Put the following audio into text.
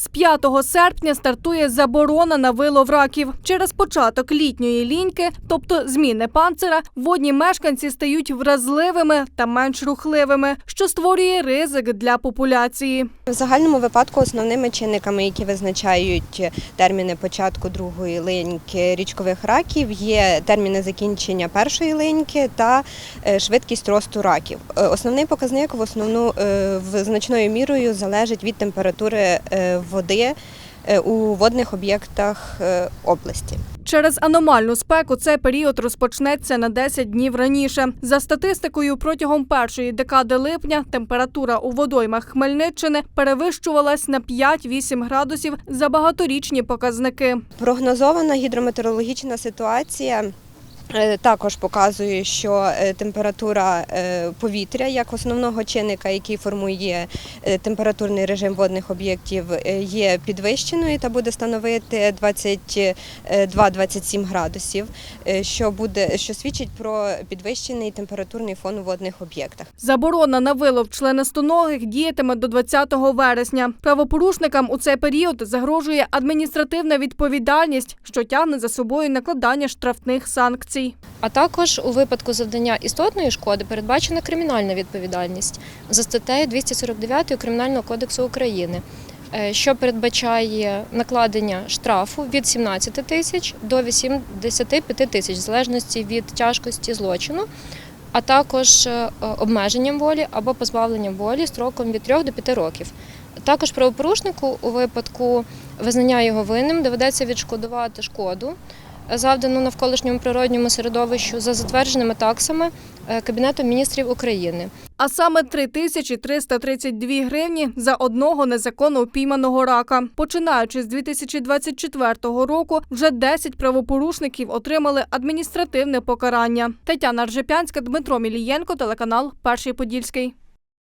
З 5 серпня стартує заборона на вилов раків. Через початок літньої ліньки, тобто зміни панцира, водні мешканці стають вразливими та менш рухливими, що створює ризик для популяції. В загальному випадку основними чинниками, які визначають терміни початку другої линьки річкових раків, є терміни закінчення першої линьки та е, швидкість росту раків. Е, Основний показник в основну е, в значною мірою залежить від температури е, води е, у водних об'єктах е, області. Через аномальну спеку цей період розпочнеться на 10 днів раніше. За статистикою, протягом першої декади липня температура у водоймах Хмельниччини перевищувалась на 5-8 градусів за багаторічні показники. Прогнозована гідрометеорологічна ситуація. Е, Також показує, що е, температура е, повітря як основного чинника, який формує температурний режим водних об'єктів, є підвищеною та буде становити 22-27 градусів, що буде що свідчить про підвищений температурний фон у водних об'єктах. Заборона на вилов членистоногих діятиме до 20 вересня. Правопорушникам у цей період загрожує адміністративна відповідальність, що тягне за собою накладання штрафних санкцій. А також у випадку завдання істотної шкоди передбачена кримінальна відповідальність за статтею 249 Кримінального кодексу України, е, що передбачає накладення штрафу від 17 тисяч до 85 тисяч, в залежності від тяжкості злочину, а також е, обмеженням волі або позбавленням волі строком від 3 до 5 років. Також правопорушнику у випадку визнання його винним доведеться відшкодувати шкоду завдану навколишньому природньому середовищу за затвердженими таксами е, Кабінету міністрів України. А саме 3332 гривні за одного незаконно упійманого рака. Починаючи з 2024 року, вже 10 правопорушників отримали адміністративне покарання. Тетяна Ржепянська, Дмитро Мілієнко, телеканал Перший Подільський.